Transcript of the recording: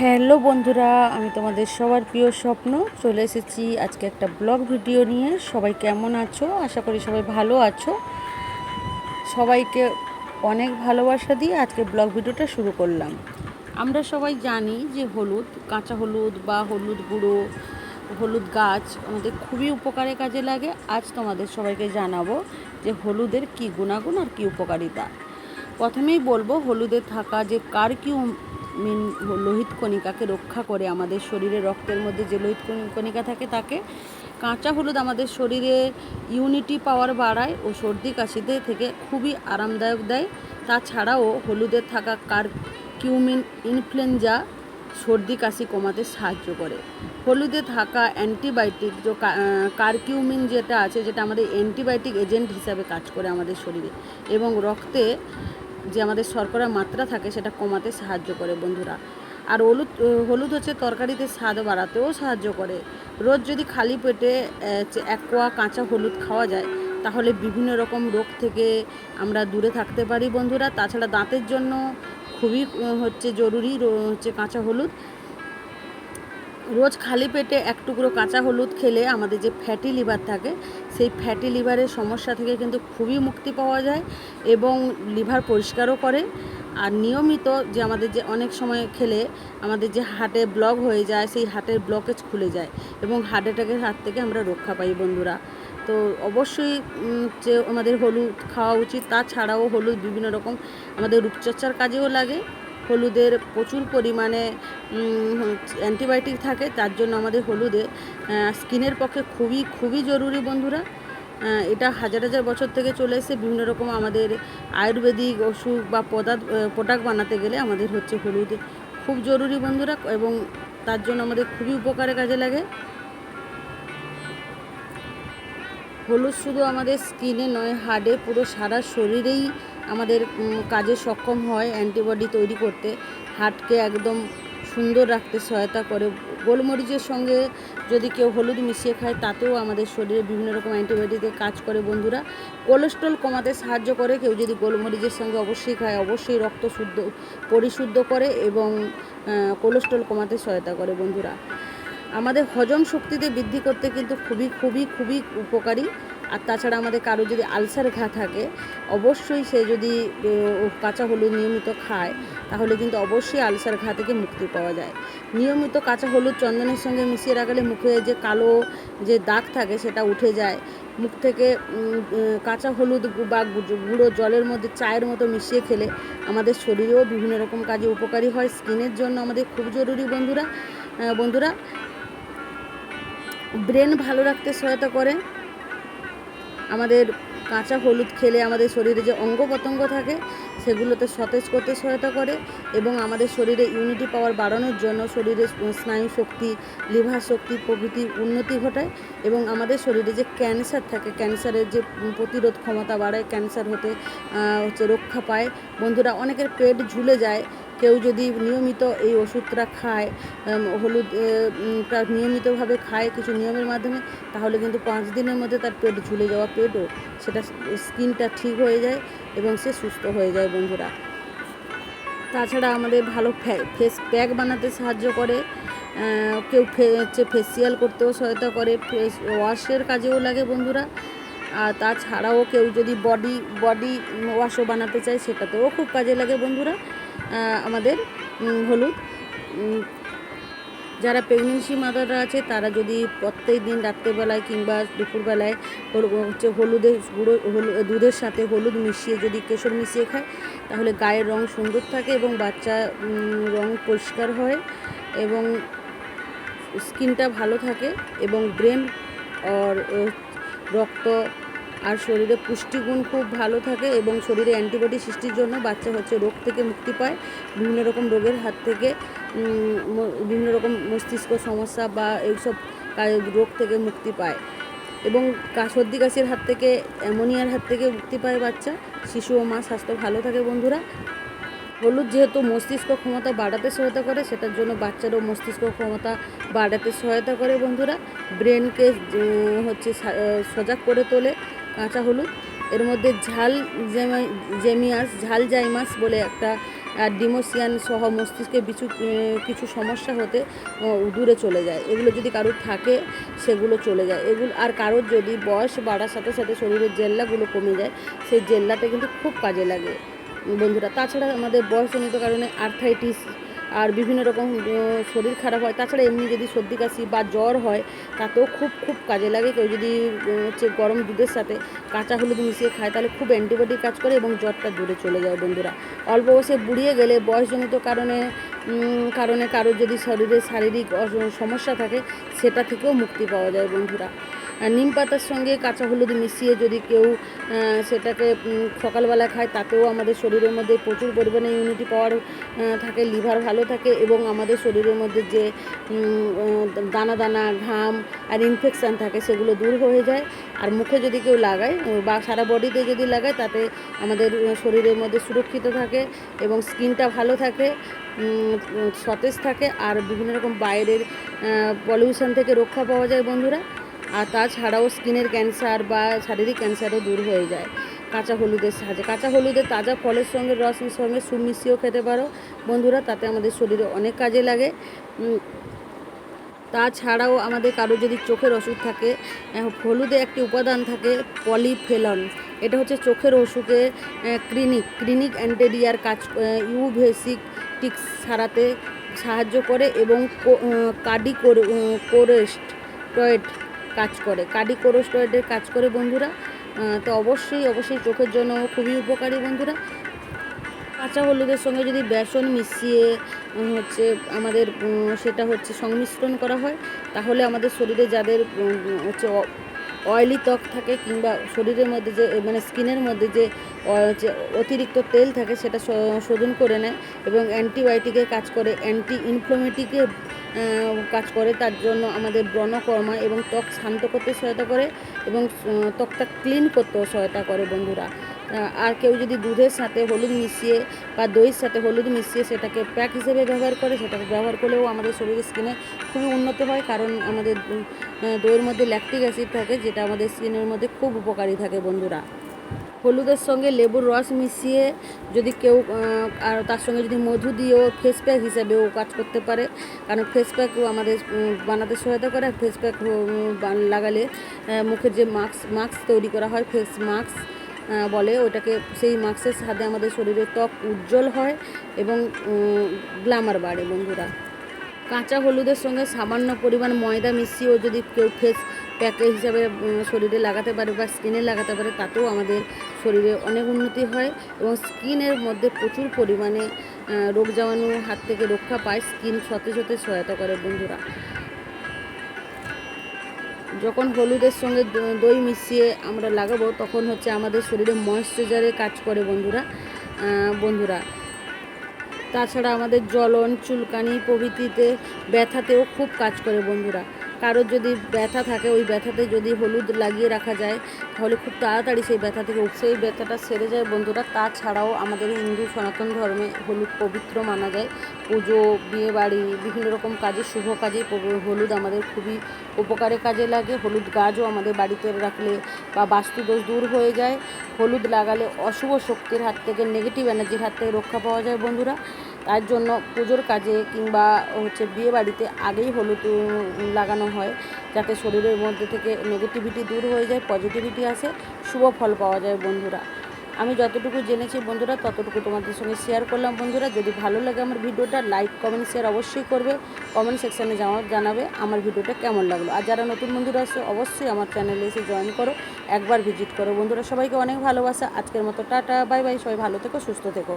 Hello বন্ধুরা, আমি তোমাদের সবার প্রিয় স্বপ্ন। চলে এসেছি আজকে একটা ব্লগ ভিডিও নিয়ে। সবাই কেমন আছো? আশা করি সবাই ভালো আছো। সবাইকে অনেক ভালোবাসা দিয়ে আজকে ব্লগ ভিডিওটা শুরু করলাম। আমরা সবাই জানি যে হলুদ, কাঁচা হলুদ বা হলুদ গুঁড়ো, হলুদ গাছ আমাদের খুবই উপকারে কাজে লাগে। আজ তোমাদের সবাইকে জানাব যে হলুদের কি গুণাগুণ আর কি উপকারিতা। প্রথমেই বলব, হলুদে থাকা যে কারকিউ মিন লোহিত কণিকাকে রক্ষা করে আমাদের শরীরে রক্তের মধ্যে যে লোহিত কণি- কণিকা থাকে তাকে কাঁচা হলুদ আমাদের শরীরে ইউনিটি পাওয়ার বাড়ায় ও সর্দি কাশিতে থেকে খুবই আরামদায়ক দেয়। তাছাড়াও হলুদে থাকা কার কিউমিন ইনফ্লুয়েঞ্জা সর্দি কাশি কমাতে সাহায্য করে। হলুদে থাকা অ্যান্টিবায়োটিক যে কারকিউমিন যেটা আছে, যেটা আমাদের অ্যান্টিবায়োটিক এজেন্ট হিসাবে কাজ করে আমাদের শরীরে। এবং রক্তে যে আমাদের শর্করার মাত্রা থাকে সেটা কমাতে সাহায্য করে বন্ধুরা। আর হলুদ হলুদ হচ্ছে তরকারিতে স্বাদ বাড়াতেও সাহায্য করে। রোজ যদি খালি পেটে এক কোয়া কাঁচা হলুদ খাওয়া যায়, তাহলে বিভিন্ন রকম রোগ থেকে আমরা দূরে থাকতে পারি বন্ধুরা। তাছাড়া দাঁতের জন্য খুবই হচ্ছে জরুরি হচ্ছে কাঁচা হলুদ। রোজ খালি পেটে এক টুকরো কাঁচা হলুদ খেলে আমাদের যে ফ্যাটি লিভার থাকে, সেই ফ্যাটি লিভারের সমস্যা থেকে কিন্তু খুবই মুক্তি পাওয়া যায় এবং লিভার পরিষ্কারও করে। আর নিয়মিত যে আমাদের যে অনেক সময় খেলে আমাদের যে হার্টে ব্লক হয়ে যায়, সেই হার্টের ব্লকেজ খুলে যায় এবং হার্ট অ্যাটাকের হাত থেকে আমরা রক্ষা পাই বন্ধুরা। তো অবশ্যই যে আমাদের হলুদ খাওয়া উচিত, তাছাড়াও হলুদ বিভিন্ন রকম আমাদের রূপচর্চার কাজেও লাগে। হলুদের প্রচুর পরিমাণে অ্যান্টিবায়োটিক থাকে, তার জন্য আমাদের হলুদে স্কিনের পক্ষে খুবই খুবই জরুরি বন্ধুরা। এটা হাজার হাজার বছর থেকে চলে এসে বিভিন্ন রকম আমাদের আয়ুর্বেদিক ওষুধ বা পদার্থ প্রোডাক্ট বানাতে গেলে আমাদের হচ্ছে হলুদ খুব জরুরি বন্ধুরা এবং তার জন্য আমাদের খুবই উপকারে কাজে লাগে। হলুদ শুধু আমাদের স্কিনে নয়, হাড়ে পুরো সারা শরীরেই আমাদের কাজে সক্ষম হয় অ্যান্টিবডি তৈরি করতে। হার্টকে একদম সুন্দর রাখতে সহায়তা করে। গোলমরিচের সঙ্গে যদি কেউ হলুদ মিশিয়ে খায়, তাতেও আমাদের শরীরে বিভিন্ন রকম অ্যান্টিবায়োটিকে কাজ করে বন্ধুরা। কোলেস্ট্রল কমাতে সাহায্য করে। কেউ যদি গোলমরিচের সঙ্গে অবশ্যই খায়, অবশ্যই রক্ত শুদ্ধ, পরিশুদ্ধ করে এবং কোলেস্ট্রল কমাতে সহায়তা করে বন্ধুরা। আমাদের হজম শক্তিতে বৃদ্ধি করতে কিন্তু খুবই খুবই খুবই উপকারী। আর তাছাড়া আমাদের কারও যদি আলসার ঘা থাকে, অবশ্যই সে যদি কাঁচা হলুদ নিয়মিত খায়, তাহলে কিন্তু অবশ্যই আলসার ঘা থেকে মুক্তি পাওয়া যায়। নিয়মিত কাঁচা হলুদ চন্দনের সঙ্গে মিশিয়ে রাখলে মুখে যে কালো যে দাগ থাকে সেটা উঠে যায়। মুখ থেকে কাঁচা হলুদ বা গুঁড়ো জলের মধ্যে চায়ের মতো মিশিয়ে খেলে আমাদের শরীরেও বিভিন্ন রকম কাজে উপকারী হয়। স্কিনের জন্য আমাদের খুব জরুরি বন্ধুরা বন্ধুরা। ব্রেন ভালো রাখতে সহায়তা করে। আমাদের কাঁচা হলুদ খেলে আমাদের শরীরে যে অঙ্গ প্রত্যঙ্গ থাকে, সেগুলোতে সতেজ করতে সহায়তা করে এবং আমাদের শরীরে ইউনিটি পাওয়ার বাড়ানোর জন্য শরীরে স্নায়ু শক্তি লিভার শক্তি, প্রভৃতি উন্নতি ঘটায় এবং আমাদের শরীরে যে ক্যান্সার থাকে ক্যান্সারের যে প্রতিরোধ ক্ষমতা বাড়ায় ক্যান্সার হতে হচ্ছে রক্ষা পায়। বন্ধুরা, অনেকের পেট ঝুলে যায় কেউ যদি নিয়মিত এই ওষুধটা খায় হলুদ নিয়মিতভাবে খায় কিছু নিয়মের মাধ্যমে, তাহলে কিন্তু পাঁচ দিনের মধ্যে তার পেট ঝুলে যাওয়া পেটও সেটা স্কিনটা ঠিক হয়ে যায় এবং সে সুস্থ হয়ে যায় বন্ধুরা। তাছাড়া আমাদের ভালো ফেস প্যাক বানাতে সাহায্য করে কেউ হচ্ছে ফেসিয়াল করতেও সহায়তা করে, ফেস ওয়াশের কাজেও লাগে বন্ধুরা। আর তাছাড়াও কেউ যদি বডি বডি ওয়াশও বানাতে চায় সেটাতেও খুব কাজে লাগে বন্ধুরা। আমাদের হলুদ। যারা প্রেগনেন্সি মাদাররা আছে, তারা যদি প্রত্যেক দিন রাত্রেবেলায় কিংবা দুপুরবেলায় হচ্ছে হলুদের গুঁড়ো দুধের সাথে হলুদ মিশিয়ে যদি কেশর মিশিয়ে খায়, তাহলে গায়ের রং সুন্দর থাকে এবং বাচ্চা রং পরিষ্কার হয় এবং স্কিনটা ভালো থাকে এবং ব্রেন, আর রক্ত আর শরীরে পুষ্টিগুণ খুব ভালো থাকে এবং শরীরে অ্যান্টিবডি সৃষ্টির জন্য বাচ্চা হচ্ছে রোগ থেকে মুক্তি পায়। বিভিন্ন রকম রোগের হাত থেকে বিভিন্ন রকম মস্তিষ্ক সমস্যা বা এইসব রোগ থেকে মুক্তি পায়। এবং সর্দি কাশির হাত থেকে, অ্যামোনিয়ার হাত থেকে মুক্তি পায় বাচ্চা। শিশু ও মা স্বাস্থ্য ভালো থাকে বন্ধুরা। হলুদ যেহেতু মস্তিষ্ক ক্ষমতা বাড়াতে সহায়তা করে, সেটার জন্য বাচ্চারও মস্তিষ্ক ক্ষমতা বাড়াতে সহায়তা করে বন্ধুরা। ব্রেনকে হচ্ছে সজাগ করে তোলে। কাঁচা হলুদ। এর মধ্যে ঝাল জেমা- জেমিয়াস, ঝাল জাইমাস বলে একটা ডিমোসিয়ান সহ মস্তিষ্কে কিছু কিছু সমস্যা হতে দূরে চলে যায়। এগুলো যদি কারোর থাকে, সেগুলো চলে যায়। এগুলো, আর কারোর যদি বয়স বাড়ার সাথে সাথে শরীরের জেল্লাগুলো কমে যায়, সেই জেল্লাতে কিন্তু খুব কাজে লাগে। বন্ধুরা, তাছাড়া আমাদের বয়সজনিত কারণে আর্থাইটিস আর বিভিন্ন রকম শরীর খারাপ হয়, তাছাড়া এমনি যদি সর্দি কাশি বা জ্বর হয়, তাতেও খুব খুব কাজে লাগে। কেউ যদি হচ্ছে গরম দুধের সাথে কাঁচা হলুদ মিশিয়ে খায়, তাহলে খুব অ্যান্টিবায়োটিক কাজ করে এবং জ্বরটা দূরে চলে যায় বন্ধুরা। অল্প বয়সে বুড়িয়ে গেলে বয়সজনিত কারণে কারণে কারোর যদি শরীরে শারীরিক সমস্যা থাকে, সেটা থেকেও মুক্তি পাওয়া যায় বন্ধুরা। নিম পাতার সঙ্গে কাঁচা হলুদ মিশিয়ে যদি কেউ সেটাকে সকালবেলা খায়, তাতেও আমাদের শরীরের মধ্যে প্রচুর পরিমাণে ইউনিটি পাওয়ার থাকে লিভার ভালো থাকে এবং আমাদের শরীরের মধ্যে যে দানা দানা, ঘাম আর ইনফেকশান থাকে সেগুলো দূর হয়ে যায়। আর মুখে যদি কেউ লাগায়, বা সারা বডিতে যদি লাগায়, তাতে আমাদের শরীরের মধ্যে সুরক্ষিত থাকে এবং স্কিনটা ভালো থাকে সতেজ থাকে। আর বিভিন্ন রকম বাইরের পলিউশন থেকে রক্ষা পাওয়া যায় বন্ধুরা। আর তাছাড়াও স্কিনের ক্যান্সার বা শারীরিক ক্যান্সারও দূর হয়ে যায়। কাঁচা হলুদের সাহায্যে। কাঁচা হলুদের তাজা ফলের সঙ্গে, রসের সঙ্গে সুপ মিশিয়েও খেতে পারো। বন্ধুরা, তাতে আমাদের শরীরে অনেক কাজে লাগে। তাছাড়াও আমাদের কারও যদি চোখের ওষুধ থাকে হলুদে একটি উপাদান থাকে, পলিফেলন। এটা হচ্ছে চোখের ওষুধে ক্লিনিক। ক্লিনিক অ্যান্টেরিয়ার কাজ ইউভেসিক টিক্স সারাতে সাহায্য করে এবং কার্ডি কোরেস্টয়েড কাজ করে কার্ডিকোরোস্টয়েডের কাজ করে বন্ধুরা। তো অবশ্যই অবশ্যই চোখের জন্য খুবই উপকারী বন্ধুরা। কাঁচা হলুদের সঙ্গে যদি বেসন মিশিয়ে হচ্ছে আমাদের সেটা হচ্ছে সংমিশ্রণ করা হয়, তাহলে আমাদের শরীরে যাদের হচ্ছে অয়েলি ত্বক থাকে কিংবা শরীরের মধ্যে যে মানে স্কিনের মধ্যে যে যে অতিরিক্ত তেল থাকে সেটা শোধন করে নেয় এবং অ্যান্টিবায়োটিকের কাজ করে অ্যান্টি ইনফ্লোমেটিকের কাজ করে। তার জন্য আমাদের ব্রণকর্মা এবং ত্বক শান্ত করতে সহায়তা করে এবং ত্বকটা ক্লিন করতেও সহায়তা করে বন্ধুরা। আর কেউ যদি দুধের সাথে হলুদ মিশিয়ে বা দইয়ের সাথে হলুদ মিশিয়ে সেটাকে প্যাক হিসেবে ব্যবহার করে, সেটাকে ব্যবহার করলেও আমাদের শরীরের স্কিনে খুবই উন্নত হয় কারণ আমাদের দইয়ের মধ্যে ল্যাকটিক অ্যাসিড থাকে যেটা আমাদের স্কিনের মধ্যে খুব উপকারী থাকে বন্ধুরা। হলুদের সঙ্গে লেবুর রস মিশিয়ে যদি কেউ আর তার সঙ্গে যদি মধু দিয়েও ফেস প্যাক হিসাবেও কাজ করতে পারে। কারণ ফেস প্যাকও আমাদের বানাতে সহায়তা করে। আর ফেস প্যাক লাগালে মুখের যে মাস্ক মাস্ক তৈরি করা হয় ফেস মাস্ক বলে, ওটাকে সেই মাস্কের সাথে আমাদের শরীরের ত্বক উজ্জ্বল হয় এবং গ্ল্যামার বাড়ে বন্ধুরা। কাঁচা হলুদের সঙ্গে সামান্য পরিমাণ ময়দা মিশিয়েও যদি কেউ ফেস প্যাকে হিসাবে শরীরে লাগাতে পারে বা স্কিনে লাগাতে পারে, তাতেও আমাদের শরীরে অনেক উন্নতি হয় এবং স্কিনের মধ্যে প্রচুর পরিমাণে রোগ জীবাণু হাত থেকে রক্ষা পায়। স্কিন সতেজ হতে সহায়তা করে বন্ধুরা। যখন হলুদের সঙ্গে দই মিশিয়ে আমরা লাগাবো, তখন হচ্ছে আমাদের শরীরে ময়েশ্চারাইজারে কাজ করে বন্ধুরা। বন্ধুরা তাছাড়া আমাদের জ্বলন চুলকানি প্রভৃতিতে ব্যথাতেও খুব কাজ করে বন্ধুরা। কারোর যদি ব্যথা থাকে, ওই ব্যথাতে যদি হলুদ লাগিয়ে রাখা যায়, তাহলে খুব তাড়াতাড়ি সেই ব্যথা থেকে উঠ- সেই ব্যথাটা সেরে যায় বন্ধুরা। তাছাড়াও আমাদের হিন্দু সনাতন ধর্মে হলুদ পবিত্র মানা যায়। পুজো বিয়ে বাড়ি বিভিন্ন রকম কাজে, শুভ কাজে হলুদ আমাদের খুবই উপকারে কাজে লাগে। হলুদ গাছও আমাদের বাড়িতে রাখলে বা বাস্তু দোষ দূর হয়ে যায়। হলুদ লাগালে অশুভ শক্তির হাত থেকে নেগেটিভ এনার্জির হাত থেকে রক্ষা পাওয়া যায় বন্ধুরা। তার জন্য পুজোর কাজে কিংবা হচ্ছে বিয়ে বাড়িতে আগেই হলুদ লাগানো হয় যাতে শরীরের মধ্যে থেকে নেগেটিভিটি দূর হয়ে যায় পজিটিভিটি আসে, শুভ ফল পাওয়া যায় বন্ধুরা। আমি যতটুকু জেনেছি বন্ধুরা, ততটুকু তোমাদের সঙ্গে শেয়ার করলাম বন্ধুরা। যদি ভালো লাগে আমার ভিডিওটা লাইক কমেন্ট শেয়ার অবশ্যই করবে। কমেন্ট সেকশানে জানাবে আমার ভিডিওটা কেমন লাগল। আর যারা নতুন বন্ধুরা আছে অবশ্যই আমার চ্যানেলে এসে জয়েন করো, একবার ভিজিট করো। বন্ধুরা, সবাইকে অনেক ভালোবাসা। আজকের মতো টাটা বাই বাই সবাই ভালো থেকো, সুস্থ থেকো।